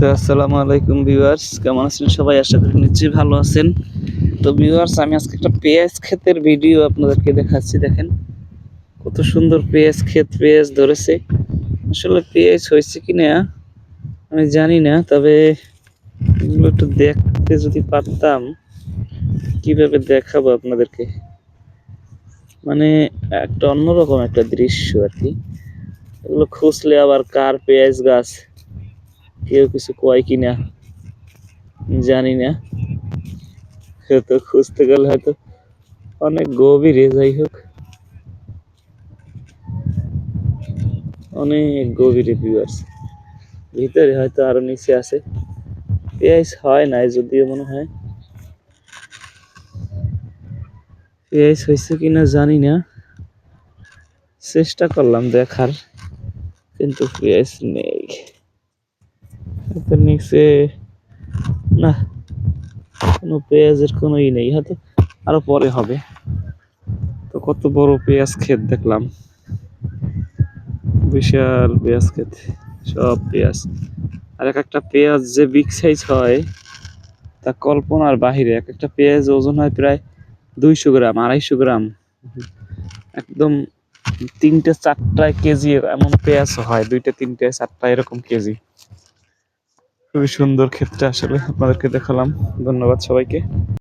তো আসসালামু আলাইকুম ভিউয়ার্স, কেমন আছেন সবাই? আশা করি নিশ্চয়ই ভালো আছেন। তো ভিউয়ার্স, আমি আজকে একটা পেঁয়াজ ক্ষেতের ভিডিও আপনাদেরকে দেখাচ্ছি, দেখেন। কত সুন্দর পেঁয়াজ ক্ষেত পেঁয়াজ ধরেছে। আসলে পেঁয়াজ হয়েছে কি না আমি জানি না, তবে এগুলো একটু দেখতে যদি পারতাম, কীভাবে দেখাবো আপনাদেরকে? মানে একটা অন্যরকম একটা দৃশ্য আর কি। এগুলো খুঁজলে আবার কার পেঁয়াজ গাছ? কেউ কিছু কয় কিনা জানি না। হয়তো খুঁজতে গেলে হয়তো অনেক গভীরে, যাই হোক। অনেক গভীরে ভিউয়ার্স ভিতরে হয়তো আরও নিচে আছে। পেঁয়াজ হয় নাই যদিও মনে হয়। পেঁয়াজ হয়েছে কিনা জানি না। চেষ্টা করলাম দেখার, কিন্তু পেঁয়াজ নেই। হয়তো নিচে। না, কোনো পেঁয়াজের কোনো ই নেই। হয়তো আরও পরে হবে। তো কত বড় পেঁয়াজ ক্ষেত দেখলাম। বিশাল পেঁয়াজ ক্ষেত, সব পেঁয়াজ। আর এক একটা পেঁয়াজ যে বিগ সাইজ হয়, তা কল্পনার বাহিরে এক একটা পেঁয়াজ ওজন হয় প্রায় দুইশো গ্রাম, আড়াইশো গ্রাম। একদম তিনটে চারটায় কেজি এমন পেঁয়াজ হয়, দুইটা, তিনটে, চারটা এরকম কেজি। খুবই সুন্দর ক্ষেত্রে আসলে আপনাদেরকে দেখালাম। ধন্যবাদ সবাইকে।